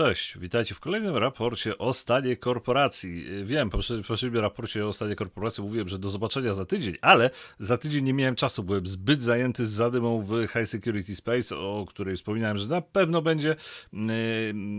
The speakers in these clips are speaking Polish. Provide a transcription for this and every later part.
Cześć, witajcie w kolejnym raporcie o stanie korporacji. Wiem, w poprzednim raporcie o stanie korporacji mówiłem, że do zobaczenia za tydzień, ale za tydzień nie miałem czasu, byłem zbyt zajęty z zadymą w High Security Space, o której wspominałem, że na pewno będzie, yy,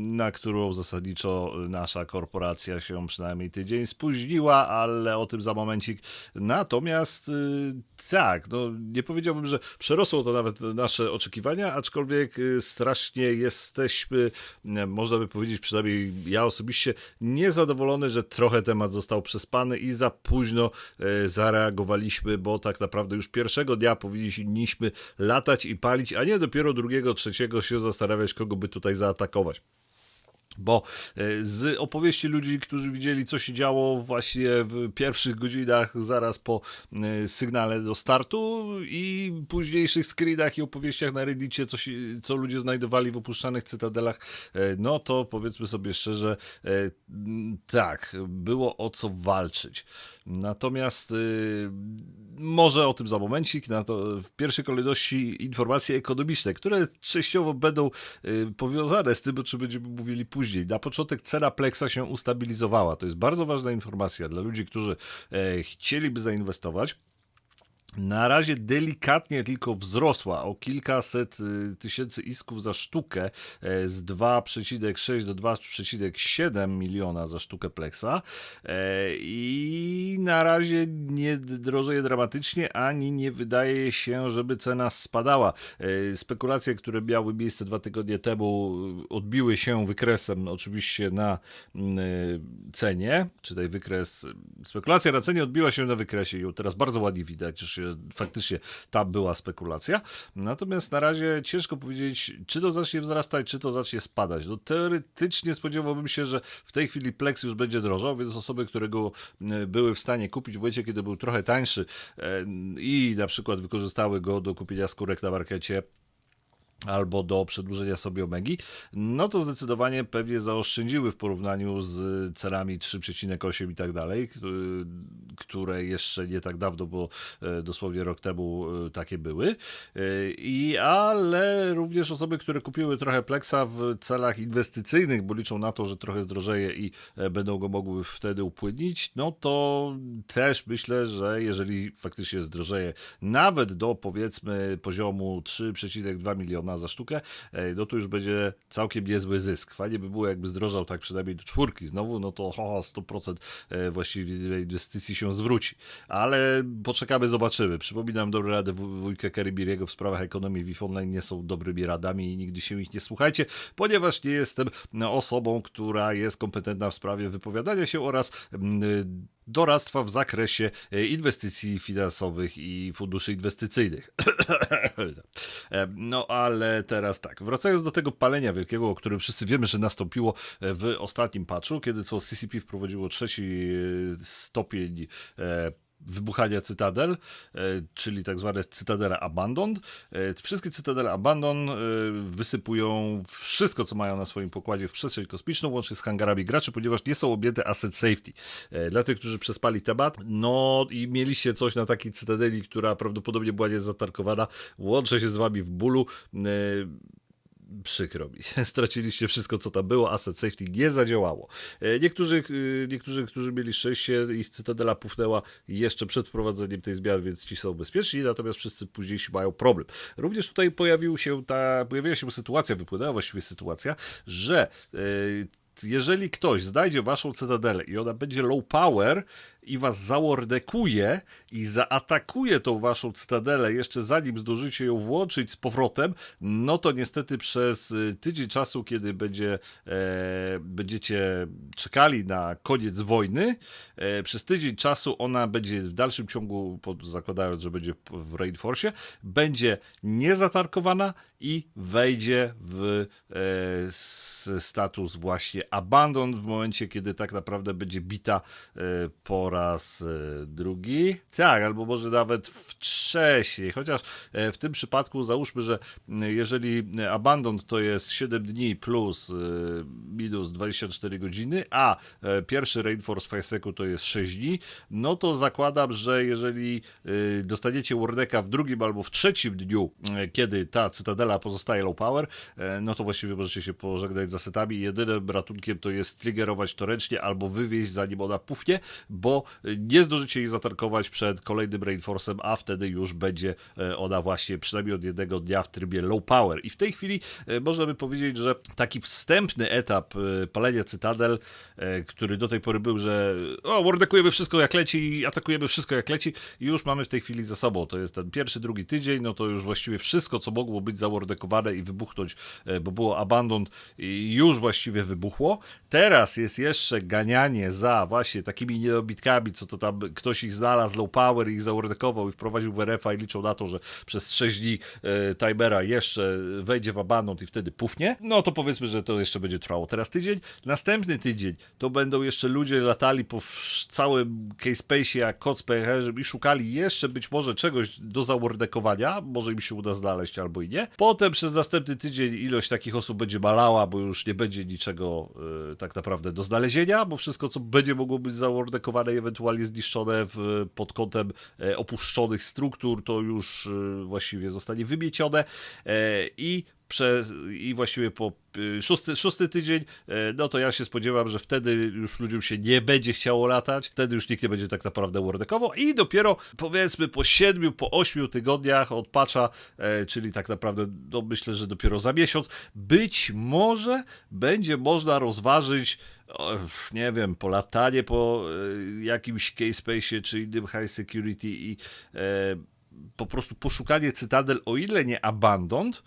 na którą zasadniczo nasza korporacja się przynajmniej tydzień spóźniła, ale o tym za momencik. Natomiast yy, tak, no nie powiedziałbym, że przerosło to nawet nasze oczekiwania, aczkolwiek yy, strasznie jesteśmy, yy, można by powiedzieć, przynajmniej ja osobiście, niezadowolony, że trochę temat został przespany i za późno e, zareagowaliśmy, bo tak naprawdę już pierwszego dnia powinniśmy latać i palić, a nie dopiero drugiego, trzeciego się zastanawiać, kogo by tutaj zaatakować. Bo e, z opowieści ludzi, którzy widzieli, co się działo właśnie w pierwszych godzinach zaraz po e, sygnale do startu i późniejszych screenach i opowieściach na Reddicie, co, się, co ludzie znajdowali w opuszczanych cytadelach, e, no to powiedzmy sobie szczerze, tak, było o co walczyć. Natomiast może o tym za momencik, na to w pierwszej kolejności informacje ekonomiczne, które częściowo będą powiązane z tym, o czym będziemy mówili później później. Na początek cena Plexa się ustabilizowała. To jest bardzo ważna informacja dla ludzi, którzy e, chcieliby zainwestować. Na razie delikatnie tylko wzrosła o kilkaset y, tysięcy isków za sztukę e, z 2,6 do 2,7 miliona za sztukę Plexa e, i na razie nie drożeje dramatycznie, ani nie wydaje się, żeby cena spadała. E, spekulacje, które miały miejsce dwa tygodnie temu odbiły się wykresem oczywiście na cenie, czy tej wykres, spekulacja na cenie odbiła się na wykresie i teraz bardzo ładnie widać, że faktycznie tam była spekulacja. Natomiast na razie ciężko powiedzieć, czy to zacznie wzrastać, czy to zacznie spadać. No, teoretycznie spodziewałbym się, że w tej chwili Plex już będzie drożał, więc osoby, które go e, były w stanie kupić w momencie, kiedy był trochę tańszy e, i na przykład wykorzystały go do kupienia skórek na markecie, albo do przedłużenia sobie omegi, no to zdecydowanie pewnie zaoszczędziły w porównaniu z cenami 3,8 i tak dalej, które jeszcze nie tak dawno, bo e, dosłownie rok temu e, takie były. E, I ale również osoby, które kupiły trochę Plexa w celach inwestycyjnych, bo liczą na to, że trochę zdrożeje i będą go mogły wtedy upłynnić, no to też myślę, że jeżeli faktycznie zdrożeje nawet do powiedzmy poziomu 3,2 miliona za sztukę, no to już będzie całkiem niezły zysk. Fajnie by było, jakby zdrożał tak przynajmniej do czwórki znowu, no to ho, 100% e, właściwie inwestycji się zwróci. Ale poczekamy, zobaczymy. Przypominam dobre rady wujka Keribiriego w sprawach ekonomii WIF Online nie są dobrymi radami i nigdy się ich nie słuchajcie, ponieważ nie jestem osobą, która jest kompetentna w sprawie wypowiadania się oraz mm, doradztwa w zakresie e, inwestycji finansowych i funduszy inwestycyjnych. E, no ale teraz tak, wracając do tego palenia wielkiego, o którym wszyscy wiemy, że nastąpiło e, w ostatnim patchu, kiedy to CCP wprowadziło trzeci stopień wybuchania cytadel, e, czyli tak zwane cytadele abandoned. E, wszystkie cytadele abandon e, wysypują wszystko, co mają na swoim pokładzie w przestrzeń kosmiczną, łącznie z hangarami graczy, ponieważ nie są objęte asset safety. Dla tych, którzy przespali temat, no i mieliście coś na takiej cytadeli, która prawdopodobnie była niezatarkowana, łączę się z wami w bólu przykro mi. Straciliście wszystko, co tam było, asset safety nie zadziałało. E, niektórzy, e, niektórzy którzy mieli szczęście, ich cytadela puchnęła jeszcze przed wprowadzeniem tej zmiany, więc ci są bezpieczni, natomiast wszyscy późniejsi mają problem. Również tutaj pojawił się ta, pojawiła się sytuacja, wypłynęła właściwie sytuacja, że yy, jeżeli ktoś znajdzie waszą cytadelę i ona będzie low power i was załordekuje i zaatakuje tą waszą cytadelę jeszcze zanim zdążycie ją włączyć z powrotem, no to niestety przez y, tydzień czasu, kiedy będzie, e, będziecie czekali na koniec wojny, e, przez tydzień czasu ona będzie w dalszym ciągu, zakładając, że będzie w Rainforce, będzie niezatarkowana i wejdzie w e, status właśnie abandon w momencie, kiedy tak naprawdę będzie bita e, po raz e, drugi. Tak, albo może nawet wcześniej. Chociaż e, w tym przypadku załóżmy, że m, jeżeli abandon to jest 7 dni plus e, minus 24 godziny, a e, pierwszy Rainforce Fiseku to jest 6 dni, no to zakładam, że jeżeli dostaniecie Wardeka w drugim albo w trzecim dniu, e, kiedy ta cytadela pozostaje low power, no to właściwie możecie się pożegnać z asetami. Jedynym ratunkiem to jest triggerować to ręcznie albo wywieźć zanim ona pufnie, bo nie zdążycie jej zatankować przed kolejnym Rainforce'em, a wtedy już będzie e, ona właśnie przynajmniej od jednego dnia w trybie low power. I w tej chwili e, można by powiedzieć, że taki wstępny etap e, palenia cytadel, który do tej pory był, że o, wardekujemy wszystko jak leci i atakujemy wszystko jak leci, już mamy w tej chwili za sobą. To jest ten pierwszy, drugi tydzień, no to już właściwie wszystko, co mogło być zawardekowane i wybuchnąć, bo było abandon, już właściwie wybuchło. Teraz jest jeszcze ganianie za właśnie takimi niedobitkami, co to tam ktoś ich znalazł, low power, ich zawardekował i wprowadził w RF-a i liczą na to, że przez 6 dni e, timera jeszcze wejdzie w abandon i wtedy pufnie. No to powiedzmy, że to jeszcze będzie trwało teraz tydzień. Następny tydzień to będą jeszcze ludzie latali po całym K-Space jak kot z pęcherzem i szukali jeszcze być może czegoś do zawardekowania, może im się uda znaleźć albo i nie. Potem przez następny tydzień ilość takich osób będzie malała, bo już nie będzie niczego e, tak naprawdę do znalezienia, bo wszystko co będzie mogło być zawardekowane i ewentualnie zniszczone w, pod kątem e, opuszczonych struktur, to już e, właściwie zostanie wymiecione. E, i przez, i właściwie po y, szósty, szósty tydzień, e, no to ja się spodziewam, że wtedy już ludziom się nie będzie chciało latać, wtedy już nikt nie będzie tak naprawdę wardekował i dopiero powiedzmy po siedmiu, po ośmiu tygodniach od patcha, e, czyli tak naprawdę no myślę, że dopiero za miesiąc, być może będzie można rozważyć nie wiem, po e, jakimś K-Space czy innym high security i e, po prostu poszukanie cytadel, o ile nie abandoned,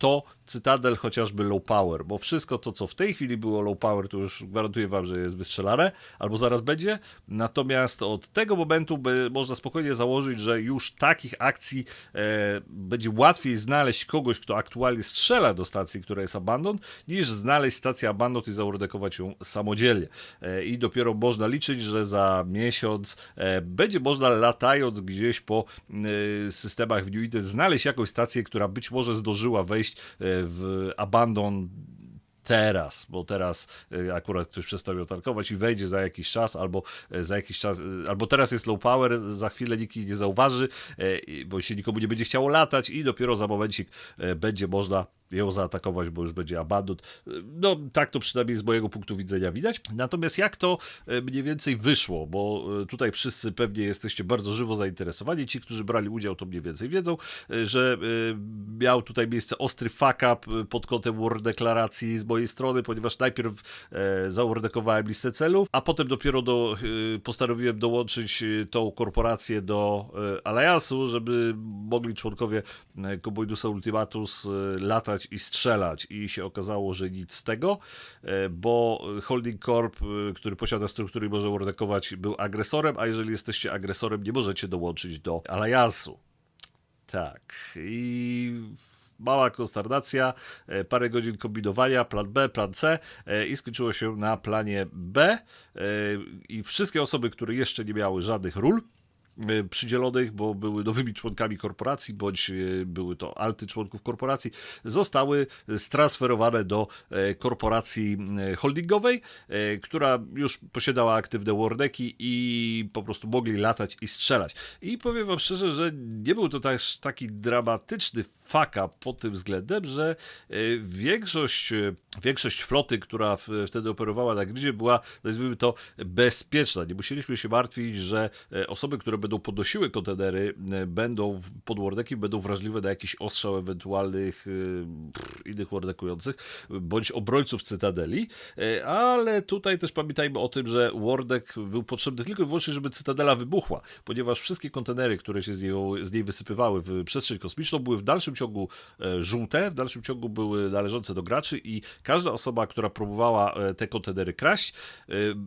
to cytadel chociażby low power, bo wszystko to, co w tej chwili było low power, to już gwarantuję wam, że jest wystrzelane, albo zaraz będzie. Natomiast od tego momentu by, można spokojnie założyć, że już takich akcji e, będzie łatwiej znaleźć kogoś, kto aktualnie strzela do stacji, która jest abandoned, niż znaleźć stację abandoned i zaordekować ją samodzielnie. E, I dopiero można liczyć, że za miesiąc e, będzie można latając gdzieś po e, systemach w New Eden znaleźć jakąś stację, która być może zdążyła wejść e, w abandon teraz, bo teraz e, akurat ktoś przestał ją tankować i wejdzie za jakiś czas, albo e, za jakiś czas, e, albo teraz jest low power, za chwilę nikt jej nie zauważy, bo się nikomu nie będzie chciało latać i dopiero za momencik będzie można ją zaatakować, bo już będzie abandon. No, tak to przynajmniej z mojego punktu widzenia widać. Natomiast jak to mniej więcej wyszło, bo tutaj wszyscy pewnie jesteście bardzo żywo zainteresowani. Ci, którzy brali udział, to mniej więcej wiedzą, że miał tutaj miejsce ostry fuck up pod kątem war deklaracji z mojej strony, ponieważ najpierw e, listę celów, a potem dopiero do, e, postanowiłem dołączyć e, tą korporację do e, Alliance'u, żeby mogli członkowie e, Combinosa Ultimatus e, latać i strzelać i się okazało, że nic z tego, bo Holding Corp, który posiada struktury i może wardekować, był agresorem, a jeżeli jesteście agresorem, nie możecie dołączyć do Alliance'u. Tak. I mała konsternacja, e, parę godzin kombinowania, plan B, plan C e, i skończyło się na planie B. E, I wszystkie osoby, które jeszcze nie miały żadnych ról, przydzielonych, bo były nowymi członkami korporacji, bądź e, były to alty członków korporacji, zostały stransferowane do e, korporacji e, holdingowej, e, która już posiadała aktywne wardeki i po prostu mogli latać i strzelać. I powiem wam szczerze, że nie był to też taki dramatyczny faka pod tym względem, że e, większość, e, większość floty, która wtedy operowała na gridzie była, nazwijmy to, bezpieczna. Nie musieliśmy się martwić, że e, osoby, które będą podnosiły kontenery, e, będą pod wardeki, będą wrażliwe na jakiś ostrzał ewentualnych e, pff, innych wardekujących, bądź obrońców Cytadeli, E, ale tutaj też pamiętajmy o tym, że wardek był potrzebny tylko i wyłącznie, żeby Cytadela wybuchła, ponieważ wszystkie kontenery, które się z niej, z niej wysypywały w przestrzeń kosmiczną, były w dalszym ciągu żółte, w dalszym ciągu były należące do graczy i każda osoba, która próbowała te kontenery kraść,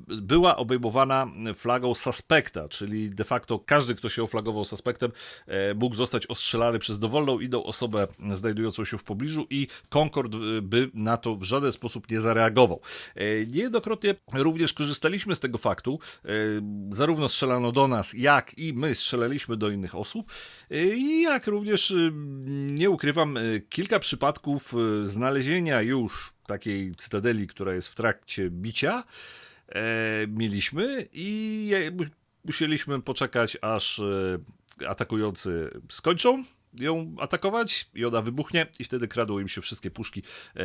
była obejmowana flagą suspekta, czyli de facto każdy, kto się oflagował suspektem, e, mógł zostać ostrzelany przez dowolną inną osobę znajdującą się w pobliżu i Concord e, by na to w żaden sposób nie zareagował. E, Niejednokrotnie również korzystaliśmy z tego faktu, zarówno strzelano do nas, jak i my strzelaliśmy do innych osób i jak również, nie ukrywam, kilka przypadków znalezienia już takiej cytadeli, która jest w trakcie bicia, mieliśmy i musieliśmy poczekać, aż e, atakujący skończą ją atakować i ona wybuchnie i wtedy kradło im się wszystkie puszki e,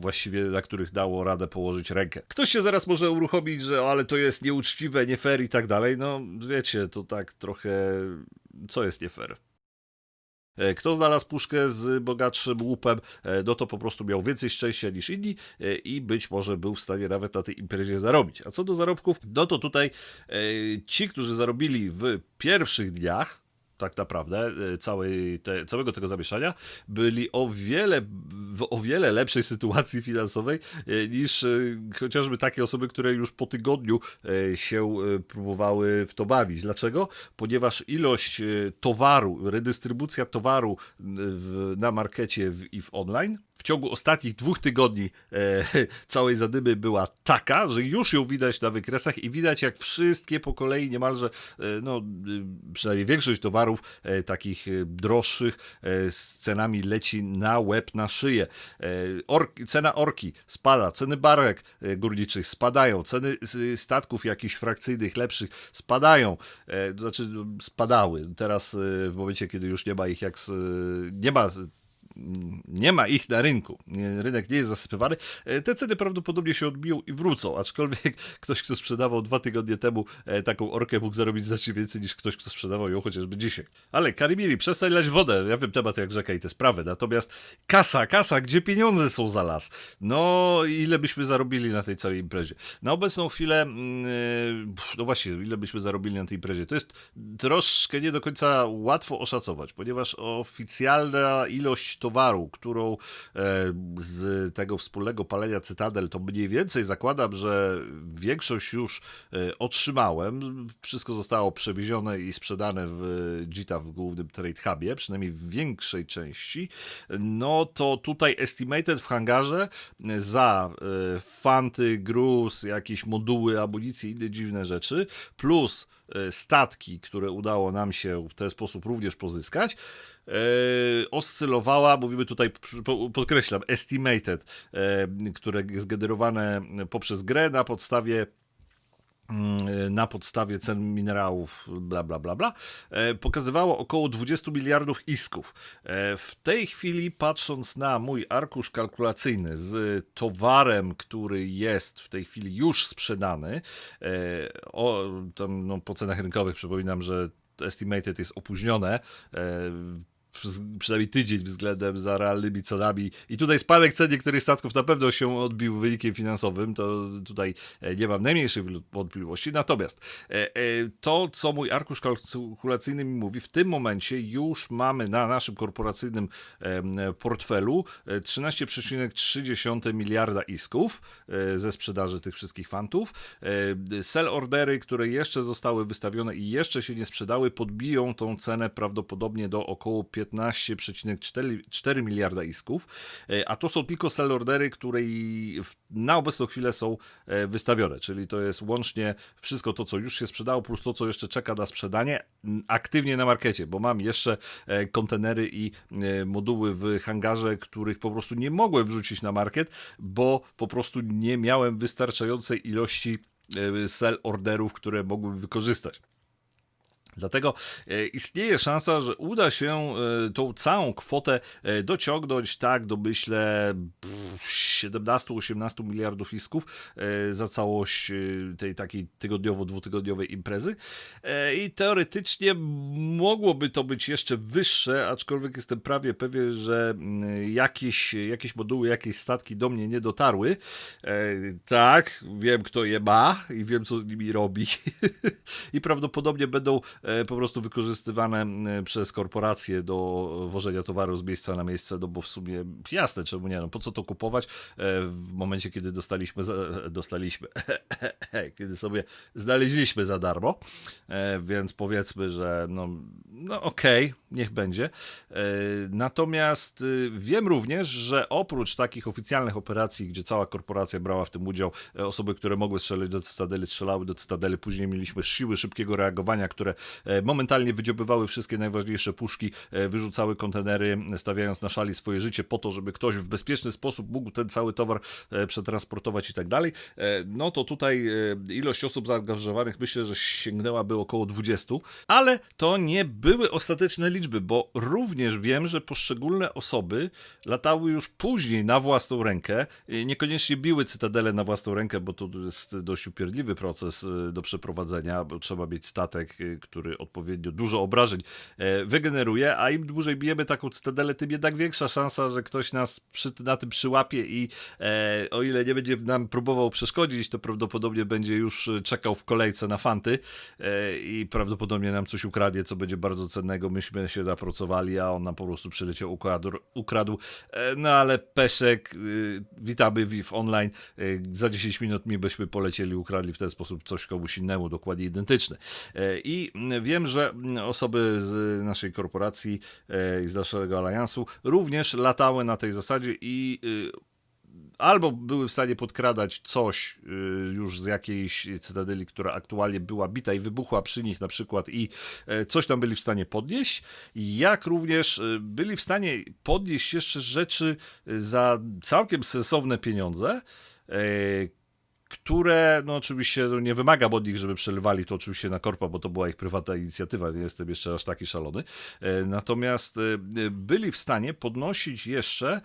właściwie na których dało radę położyć rękę. Ktoś się zaraz może uruchomić, że ale to jest nieuczciwe, nie fair i tak dalej. No wiecie, to tak trochę co jest nie fair? E, Kto znalazł puszkę z bogatszym łupem, e, no to po prostu miał więcej szczęścia niż inni e, i być może był w stanie nawet na tej imprezie zarobić. A co do zarobków, no to tutaj ci, którzy zarobili w pierwszych dniach, tak naprawdę e, całej te, całego tego zamieszania, byli o wiele, w o wiele lepszej sytuacji finansowej e, niż e, chociażby takie osoby, które już po tygodniu się próbowały w to bawić. Dlaczego? Ponieważ ilość towaru, redystrybucja towaru w, na markecie w, i w online w ciągu ostatnich dwóch tygodni e, całej zadymy była taka, że już ją widać na wykresach i widać jak wszystkie po kolei niemalże, e, no przynajmniej większość towarów e, takich e, droższych e, z cenami leci na łeb, na szyję. Orki, cena orki spada, ceny barek górniczych spadają, ceny statków jakichś frakcyjnych, lepszych spadają, znaczy no, spadały. Teraz w momencie, kiedy już nie ma ich jak, nie ma nie ma ich na rynku, rynek nie jest zasypywany, e, te ceny prawdopodobnie się odbiją i wrócą, aczkolwiek ktoś, kto sprzedawał dwa tygodnie temu e, taką orkę mógł zarobić znacznie więcej niż ktoś, kto sprzedawał ją chociażby dzisiaj. Ale Karimiri, przestań lać wodę, ja wiem temat jak rzeka i te sprawy, natomiast kasa, kasa, gdzie pieniądze są za las? No, ile byśmy zarobili na tej całej imprezie? Na obecną chwilę, mm, e, no właśnie, ile byśmy zarobili na tej imprezie? To jest troszkę nie do końca łatwo oszacować, ponieważ oficjalna ilość towaru, którą e, z tego wspólnego palenia Cytadel, to mniej więcej zakładam, że większość już e, otrzymałem. Wszystko zostało przewiezione i sprzedane w JITA w głównym Trade Hubie, przynajmniej w większej części. No to tutaj estimated w hangarze za e, fanty, gruz, jakieś moduły, amunicje i inne dziwne rzeczy, plus e, statki, które udało nam się w ten sposób również pozyskać, e, oscylowała, mówimy tutaj, podkreślam, estimated, e, które jest generowane poprzez grę na podstawie mm, na podstawie cen minerałów, bla, bla, bla, bla, e, pokazywało około 20 miliardów isków. E, W tej chwili, patrząc na mój arkusz kalkulacyjny z towarem, który jest w tej chwili już sprzedany, e, o, tam, no, po cenach rynkowych przypominam, że estimated jest opóźnione, e, przynajmniej tydzień względem za realnymi cenami. I tutaj spadek cen niektórych statków na pewno się odbił wynikiem finansowym, to tutaj e, nie mam najmniejszych wątpliwości. Natomiast e, e, to, co mój arkusz kalkulacyjny mi mówi, w tym momencie już mamy na naszym korporacyjnym portfelu e, 13,3 miliarda isków ze sprzedaży tych wszystkich fantów. Sell ordery, które jeszcze zostały wystawione i jeszcze się nie sprzedały, podbiją tą cenę prawdopodobnie do około 15,4 miliarda isków. E, A to są tylko sell ordery, które na obecną chwilę są e, wystawione, czyli to jest łącznie wszystko to, co już się sprzedało, plus to, co jeszcze czeka na sprzedanie aktywnie na markecie, bo mam jeszcze e, kontenery i moduły w hangarze, których po prostu nie mogłem wrzucić na market, bo po prostu nie miałem wystarczającej ilości sell orderów, które mogłem wykorzystać. Dlatego e, istnieje szansa, że uda się e, tą całą kwotę e, dociągnąć tak do myślę pff, 17-18 miliardów isków za całość tej takiej tygodniowo-dwutygodniowej imprezy. I teoretycznie mogłoby to być jeszcze wyższe, aczkolwiek jestem prawie pewien, że mm, jakieś, jakieś moduły, jakieś statki do mnie nie dotarły. Tak, wiem kto je ma i wiem co z nimi robi. I prawdopodobnie będą po prostu wykorzystywane e, przez korporacje do wożenia towaru z miejsca na miejsce, no bo w sumie jasne, czemu nie, no po co to kupować e, w momencie, kiedy dostaliśmy, dostaliśmy, kiedy sobie znaleźliśmy za darmo, e, więc powiedzmy, że no, no okej, niech będzie. E, Natomiast y, wiem również, że oprócz takich oficjalnych operacji, gdzie cała korporacja brała w tym udział, e, osoby, które mogły strzelać do cytadeli, strzelały do cytadeli, później mieliśmy siły szybkiego reagowania, które e, momentalnie wydziobywały wszystkie najważniejsze puszki, e, wyrzucały kontenery, stawiając na szali swoje życie po to, żeby ktoś w bezpieczny sposób mógł ten cały towar e, przetransportować i tak dalej. E, No to tutaj e, ilość osób zaangażowanych myślę, że sięgnęłaby około 20, ale to nie były ostateczne liczby, bo również wiem, że poszczególne osoby latały już później na własną rękę, e, niekoniecznie biły cytadele na własną rękę, bo to jest dość upierdliwy proces e, do przeprowadzenia, bo trzeba mieć statek, e, który odpowiednio dużo obrażeń e, wygeneruje, a im dłużej bijemy taką cytadelę, tym jednak większa szansa, że ktoś nas przy, na tym przyłapie i e, o ile nie będzie nam próbował przeszkodzić, to prawdopodobnie będzie już e, czekał w kolejce na fanty e, i prawdopodobnie nam coś ukradnie, co będzie bardzo cennego. Myśmy się napracowali, a on nam po prostu przyleciał, ukradł. ukradł. E, no ale Peszek, y, witamy w online. E, za 10 minut mi byśmy polecieli, ukradli w ten sposób coś komuś innemu, dokładnie identyczne. E, I wiem, że osoby z naszej korporacji e, i z naszego aliansu również latały na tej zasadzie i y, albo były w stanie podkradać coś y, już z jakiejś cytadeli, która aktualnie była bita i wybuchła przy nich na przykład i e, coś tam byli w stanie podnieść, jak również byli w stanie podnieść jeszcze rzeczy za całkiem sensowne pieniądze, e, które no oczywiście no, nie wymaga od nich, żeby przelewali to oczywiście na korpa, bo to była ich prywatna inicjatywa, nie jestem jeszcze aż taki szalony. E, Natomiast e, e, byli w stanie podnosić jeszcze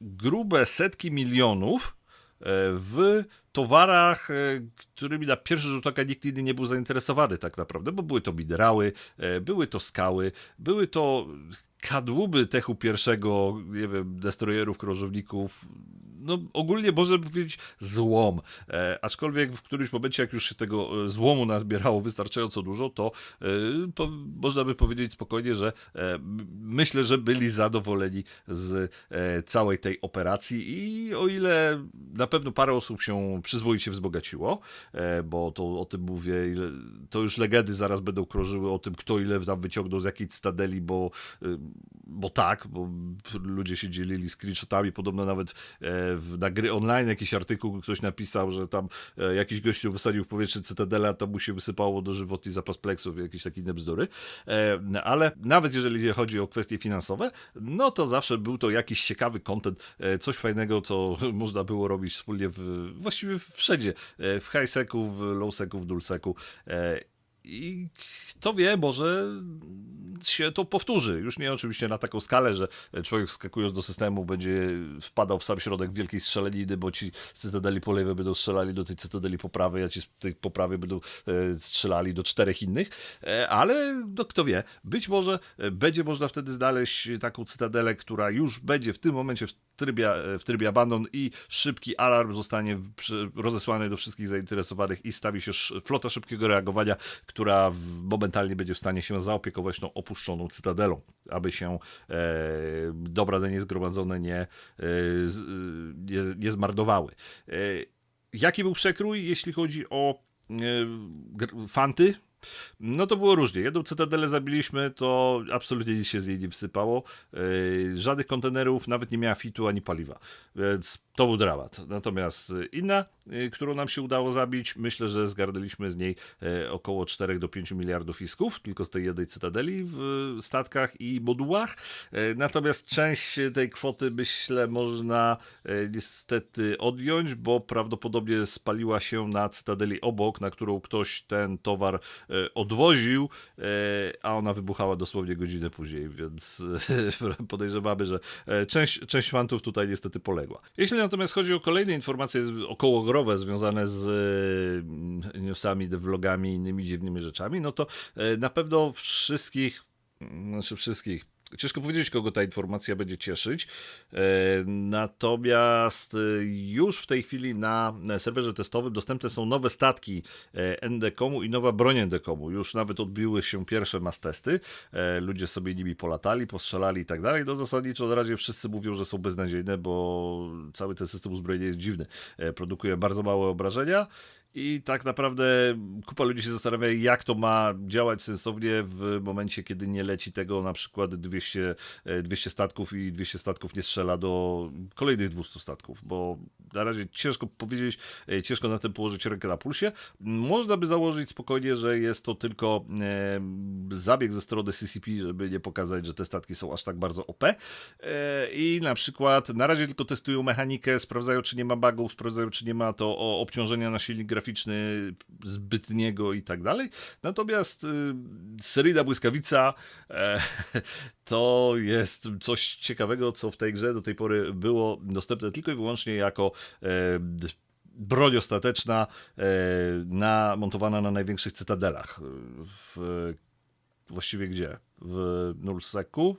grube setki milionów w towarach, e, którymi na pierwszy rzut oka nikt inny nie był zainteresowany tak naprawdę, bo były to minerały, e, były to skały, były to kadłuby techu pierwszego, nie wiem, destroyerów, krążowników, no ogólnie można by powiedzieć złom. E, aczkolwiek w którymś momencie, jak już się tego e, złomu nazbierało wystarczająco dużo, to e, po, można by powiedzieć spokojnie, że e, myślę, że byli zadowoleni z całej tej operacji i o ile na pewno parę osób się przyzwoicie wzbogaciło, e, bo to o tym mówię, to już legendy zaraz będą krążyły o tym, kto ile tam wyciągnął z jakiej cytadeli, bo, e, bo tak, bo ludzie się dzielili screenshotami, podobno nawet e, na gry online jakiś artykuł ktoś napisał, że tam jakiś gościu wysadził w powietrze cytadelę, a to mu się wysypało do żywotni zapas pleksów i jakieś takie inne bzdury. Ale nawet jeżeli chodzi o kwestie finansowe, no to zawsze był to jakiś ciekawy content, coś fajnego, co można było robić wspólnie w, właściwie wszędzie, e, w high-seku, w low-seku, w null-seku. I kto wie, może się to powtórzy. Już nie oczywiście na taką skalę, że człowiek wskakując do systemu będzie wpadał w sam środek wielkiej strzelaniny, bo ci z cytadeli po lewej będą strzelali do tej cytadeli po prawej, a ci z tej po prawej będą e, strzelali do czterech innych. E, ale no, kto wie, być może e, będzie można wtedy znaleźć taką cytadelę, która już będzie w tym momencie w trybie, w trybie abandon i szybki alarm zostanie rozesłany do wszystkich zainteresowanych i stawi się flota szybkiego reagowania, która momentalnie będzie w stanie się zaopiekować tą opuszczoną cytadelą, aby się e, dobra danie zgromadzone nie, e, z, e, nie, nie zmarnowały. E, jaki był przekrój, jeśli chodzi o e, fanty? No to było różnie. Jedną cytadelę zabiliśmy, to absolutnie nic się z niej nie wsypało. Yy, żadnych kontenerów, nawet nie miała fitu ani paliwa. Więc to był dramat. Natomiast y, inna, y, którą nam się udało zabić, myślę, że zgarnęliśmy z niej około 4 do 5 miliardów isków, tylko z tej jednej cytadeli w statkach i modułach. Natomiast część tej kwoty, myślę, można niestety odjąć, bo prawdopodobnie spaliła się na cytadeli obok, na którą ktoś ten towar odwoził, e, a ona wybuchała dosłownie godzinę później, więc e, podejrzewamy, że e, część, część fantów tutaj niestety poległa. Jeśli natomiast chodzi o kolejne informacje okołogrowe związane z e, newsami, vlogami i innymi dziwnymi rzeczami, no to e, na pewno wszystkich, znaczy wszystkich, Ciężko powiedzieć, kogo ta informacja będzie cieszyć. E, natomiast e, już w tej chwili na serwerze testowym dostępne są nowe statki e, NDCOMu i nowa broń NDCOMu. Już nawet odbiły się pierwsze mass testy. Ludzie sobie nimi polatali, postrzelali i tak dalej. No zasadniczo na razie wszyscy mówią, że są beznadziejne, bo cały ten system uzbrojenia jest dziwny. Produkuje bardzo małe obrażenia. I tak naprawdę kupa ludzi się zastanawia, jak to ma działać sensownie w momencie, kiedy nie leci tego na przykład 200, e, 200 statków i 200 statków nie strzela do kolejnych 200 statków, bo na razie ciężko powiedzieć, e, ciężko na tym położyć rękę na pulsie. Można by założyć spokojnie, że jest to tylko e, zabieg ze strony CCP, żeby nie pokazać, że te statki są aż tak bardzo OP. E, I na przykład na razie tylko testują mechanikę, sprawdzają, czy nie ma bugów, sprawdzają, czy nie ma to obciążenia na silnik zbytniego i tak dalej. Natomiast y, seryjna błyskawica e, to jest coś ciekawego, co w tej grze do tej pory było dostępne tylko i wyłącznie jako e, broń ostateczna e, na, montowana na największych cytadelach. W, właściwie gdzie? W Nulseku?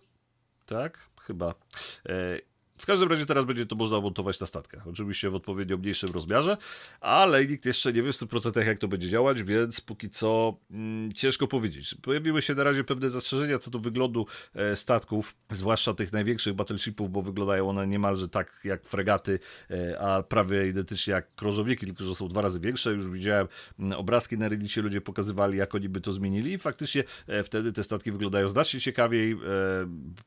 Tak? Chyba. W każdym razie teraz będzie to można montować na statkach. Oczywiście w odpowiednio mniejszym rozmiarze, ale nikt jeszcze nie wie w 100% jak to będzie działać, więc póki co mm, ciężko powiedzieć. Pojawiły się na razie pewne zastrzeżenia co do wyglądu e, statków, zwłaszcza tych największych battleshipów, bo wyglądają one niemalże tak jak fregaty, e, a prawie identycznie jak krążowniki, tylko że są dwa razy większe. Już widziałem mm, obrazki na Reddicie, ludzie pokazywali jak oni by to zmienili i faktycznie e, wtedy te statki wyglądają znacznie ciekawiej, e,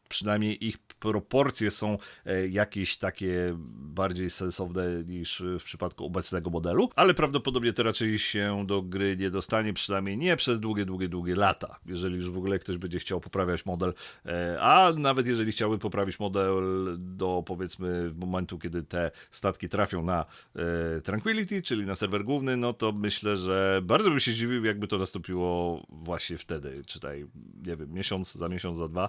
przynajmniej ich proporcje są e, jakieś takie bardziej sensowne niż w przypadku obecnego modelu, ale prawdopodobnie to raczej się do gry nie dostanie, przynajmniej nie przez długie, długie, długie lata, jeżeli już w ogóle ktoś będzie chciał poprawiać model, e, a nawet jeżeli chciałby poprawić model do powiedzmy momentu, kiedy te statki trafią na e, Tranquility, czyli na serwer główny, no to myślę, że bardzo bym się zdziwił, jakby to nastąpiło właśnie wtedy, czytaj, nie wiem, miesiąc, za miesiąc, za dwa.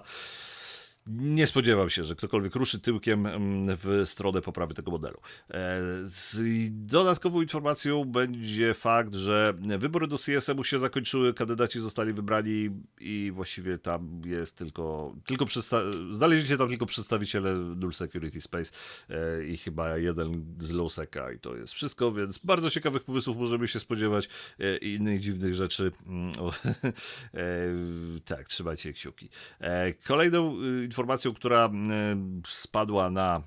Nie spodziewam się, że ktokolwiek ruszy tyłkiem mm, w stronę poprawy tego modelu. E, Z dodatkową informacją będzie fakt, że wybory do CSM-u się zakończyły, kandydaci zostali wybrani i właściwie tam jest tylko, tylko znaleźli się tam tylko przedstawiciele Null Security Space e, i chyba jeden z Lowseka i to jest wszystko, więc bardzo ciekawych pomysłów możemy się spodziewać e, i innych dziwnych rzeczy. Mm, tak, trzymajcie kciuki. Kolejną y, informacją, która y, spadła na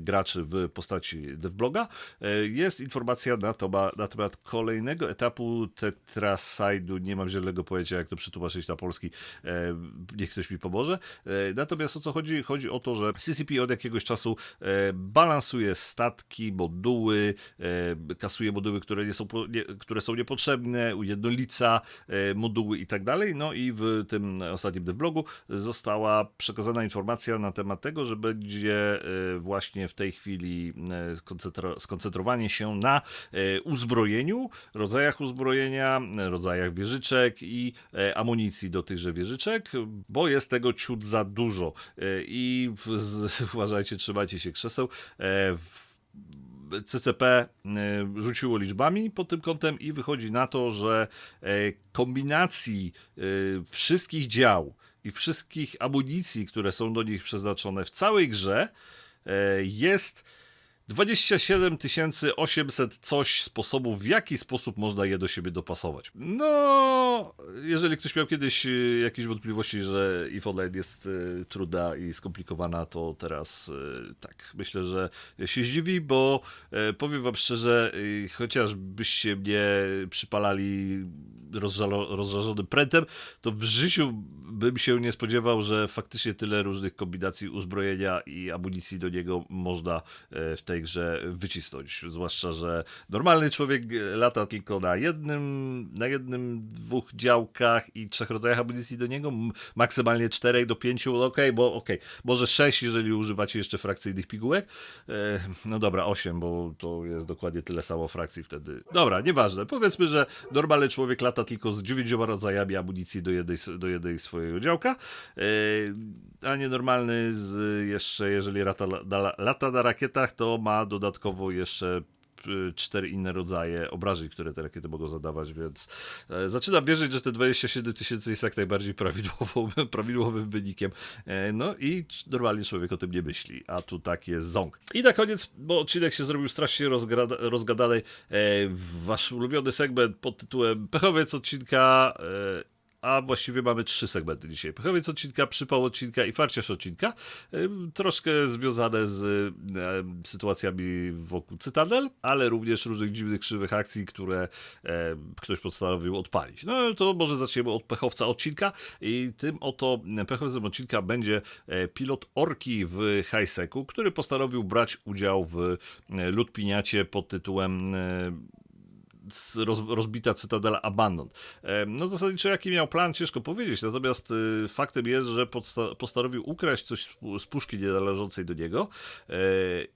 graczy w postaci devbloga y, jest informacja na, to, na temat kolejnego etapu Tetraside'u. Nie mam zielonego pojęcia, jak to przetłumaczyć na polski. E, Niech ktoś mi pomoże. E, Natomiast o co chodzi? Chodzi o to, że CCP od jakiegoś czasu e, balansuje statki, moduły, e, kasuje moduły, które, nie są, nie, które są niepotrzebne, ujednolica e, moduły i tak dalej. No i w tym ostatnim devblogu została przekazana informacja na temat tego, że będzie e, właśnie w tej chwili e, skoncentro- skoncentrowanie się na e, uzbrojeniu, rodzajach uzbrojenia, e, rodzajach wieżyczek i amunicji do tychże wieżyczek, bo jest tego ciut za dużo. I uważajcie, trzymajcie się krzeseł. CCP rzuciło liczbami pod tym kątem i wychodzi na to, że kombinacji wszystkich dział i wszystkich amunicji, które są do nich przeznaczone w całej grze, jest 27 800 coś sposobów, w jaki sposób można je do siebie dopasować. No, jeżeli ktoś miał kiedyś e, jakieś wątpliwości, że EVE Online jest e, trudna i skomplikowana, to teraz e, tak, myślę, że się zdziwi, bo e, powiem wam szczerze, e, chociażbyście mnie przypalali rozżarzonym prętem, to w życiu bym się nie spodziewał, że faktycznie tyle różnych kombinacji uzbrojenia i amunicji do niego można e, w tej grze wycisnąć. Zwłaszcza, że normalny człowiek lata tylko na jednym, na jednym, dwóch działkach i trzech rodzajach amunicji do niego, maksymalnie czterech do pięciu, no okej, bo okej, może sześć, jeżeli używacie jeszcze frakcyjnych pigułek. E, no dobra, osiem, bo to jest dokładnie tyle samo frakcji wtedy. Dobra, nieważne. Powiedzmy, że normalny człowiek lata tylko z dziewięcioma rodzajami amunicji do jednej, do jednej swojego działka, e, a nienormalny z jeszcze, jeżeli lata, lata na rakietach, to ma dodatkowo jeszcze y, cztery inne rodzaje obrażeń, które te rakiety mogą zadawać, więc e, zaczynam wierzyć, że te 27 tysięcy jest jak najbardziej prawidłowym wynikiem. E, no i normalnie człowiek o tym nie myśli, a tu tak jest ząg. I na koniec, bo odcinek się zrobił strasznie rozgadany, e, wasz ulubiony segment pod tytułem Pechowiec odcinka a właściwie mamy trzy segmenty dzisiaj. Pechowiec odcinka, przypał odcinka i farciarz odcinka. Ym, Troszkę związane z em, sytuacjami wokół Cytadel, ale również różnych dziwnych, krzywych akcji, które em, ktoś postanowił odpalić. No to może zaczniemy od pechowca odcinka i tym oto pechowcem odcinka będzie e, pilot Orki w Highseku, który postanowił brać udział w e, ludpiniacie pod tytułem e, roz, rozbita cytadela Abandon. E, No zasadniczo jaki miał plan, ciężko powiedzieć, natomiast y, faktem jest, że podsta- postanowił ukraść coś z pu- z puszki nienależącej do niego e,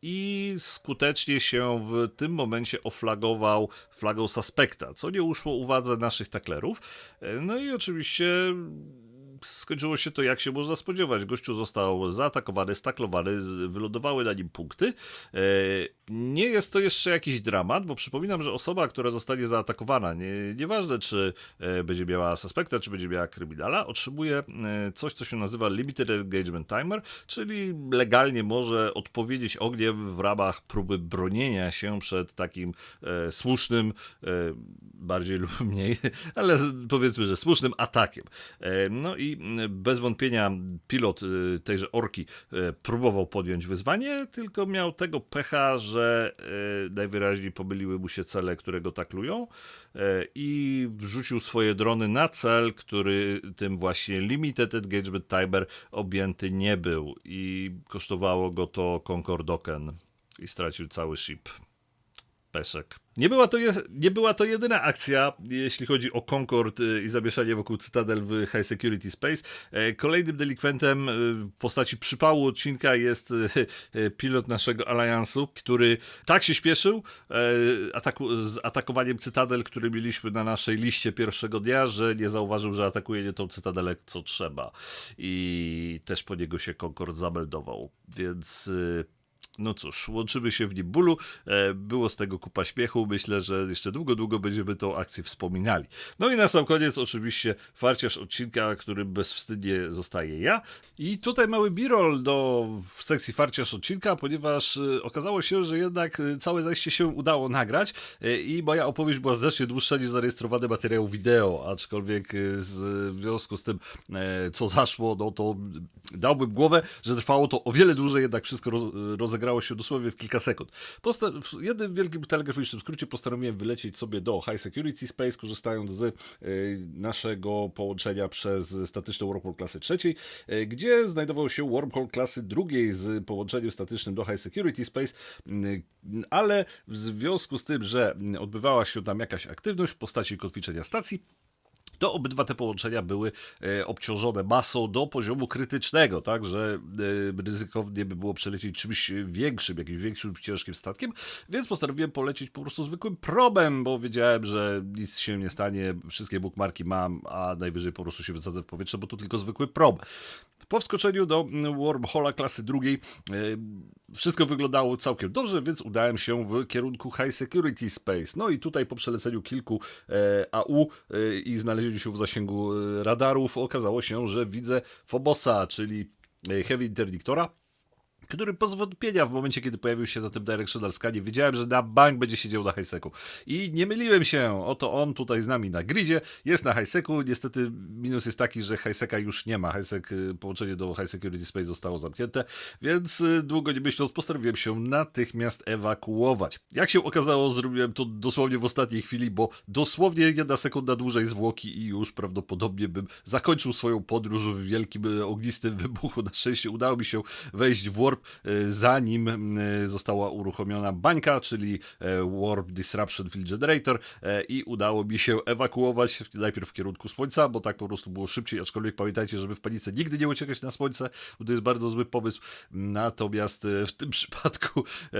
i skutecznie się w tym momencie oflagował flagą suspekta, co nie uszło uwadze naszych taklerów. E, No i oczywiście skończyło się to jak się można spodziewać. Gościu został zaatakowany, staklowany, wylądowały na nim punkty. E, Nie jest to jeszcze jakiś dramat, bo przypominam, że osoba, która zostanie zaatakowana, nie, nieważne czy e, będzie miała suspekta, czy będzie miała kryminala, otrzymuje e, coś, co się nazywa Limited Engagement Timer, czyli legalnie może odpowiedzieć ogniem w ramach próby bronienia się przed takim e, słusznym, e, bardziej lub mniej, ale powiedzmy, że słusznym atakiem. E, No i bez wątpienia pilot y, tejże orki e, próbował podjąć wyzwanie, tylko miał tego pecha, że e, najwyraźniej pomyliły mu się cele, które go taklują e, i wrzucił swoje drony na cel, który tym właśnie Limited Engagement Timer objęty nie był i kosztowało go to Concordoken i stracił cały ship. Peszek. Nie była, to je, nie była to jedyna akcja, jeśli chodzi o Concord y, i zamieszanie wokół Cytadel w High Security Space. E, Kolejnym delikwentem y, w postaci przypału odcinka jest y, pilot naszego Alliance'u, który tak się śpieszył e, ataku, z atakowaniem Cytadel, który mieliśmy na naszej liście pierwszego dnia, że nie zauważył, że atakuje nie tą Cytadelę, co trzeba. I też po niego się Concord zameldował. Więc no cóż, łączymy się w nim bólu. E, Było z tego kupa śmiechu. Myślę, że jeszcze długo, długo będziemy tą akcję wspominali. No i na sam koniec oczywiście farciarz odcinka, którym bezwstydnie zostaje ja. I tutaj mały birol do w sekcji farciarz odcinka, ponieważ e, okazało się, że jednak e, całe zajście się udało nagrać i moja opowieść była znacznie dłuższa niż zarejestrowany materiał wideo, aczkolwiek z, w związku z tym, co zaszło, no to dałbym głowę, że trwało to o wiele dłużej, jednak wszystko roz, rozegrało się dosłownie w kilka sekund. Posta w jednym wielkim telegraficznym skrócie postanowiłem wylecieć sobie do High Security Space, korzystając z e, naszego połączenia przez statyczną Wormhole klasy trzeciej, e, gdzie znajdował się Wormhole klasy drugiej z połączeniem statycznym do High Security Space, ale w związku z tym, że odbywała się tam jakaś aktywność w postaci kotwiczenia stacji, to obydwa te połączenia były e, obciążone masą do poziomu krytycznego, tak, że e, ryzykownie by było przelecieć czymś większym, jakimś większym, ciężkim statkiem, więc postanowiłem polecieć po prostu zwykłym probem, bo wiedziałem, że nic się nie stanie, wszystkie bookmarki mam, a najwyżej po prostu się wysadzę w powietrze, bo to tylko zwykły prob. Po wskoczeniu do mm, Wormhola klasy drugiej e, wszystko wyglądało całkiem dobrze, więc udałem się w kierunku High Security Space. No i tutaj po przeleceniu kilku e, AU e, i znalezieniu się w zasięgu radarów okazało się, że widzę Fobosa, czyli Heavy Interdictora, który bez wątpienia w momencie, kiedy pojawił się na tym Directional Scanie, wiedziałem, że na bank będzie siedział na highseku. I nie myliłem się, oto on tutaj z nami na gridzie, jest na highseku, niestety minus jest taki, że highseka już nie ma, highsek, y, połączenie do High Security Space zostało zamknięte, więc y, długo nie myśląc postanowiłem się natychmiast ewakuować. Jak się okazało, zrobiłem to dosłownie w ostatniej chwili, bo dosłownie jedna sekunda dłużej zwłoki i już prawdopodobnie bym zakończył swoją podróż w wielkim y, ognistym wybuchu. Na szczęście udało mi się wejść w warp, y, zanim y, została uruchomiona bańka, czyli e, Warp Disruption Field Generator e, i udało mi się ewakuować najpierw w kierunku słońca, bo tak po prostu było szybciej, aczkolwiek pamiętajcie, żeby w panice nigdy nie uciekać na słońce, bo to jest bardzo zły pomysł. Natomiast e, w tym przypadku e,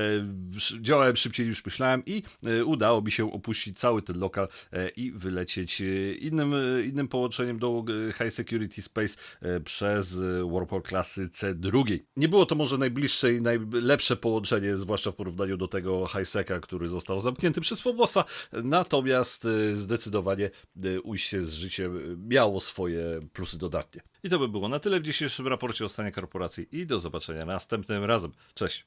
działałem szybciej niż myślałem i e, udało mi się opuścić cały ten lokal e, i wylecieć e, innym, e, innym połączeniem do e, High Security Space e, przez e, Warpore klasy C2. Nie było to może najbliższe i najlepsze połączenie, zwłaszcza w porównaniu do tego Highseka, który został zamknięty przez Fobosa. Natomiast y, zdecydowanie y, ujście z życiem miało swoje plusy dodatnie. I to by było na tyle w dzisiejszym raporcie o stanie korporacji i do zobaczenia następnym razem. Cześć!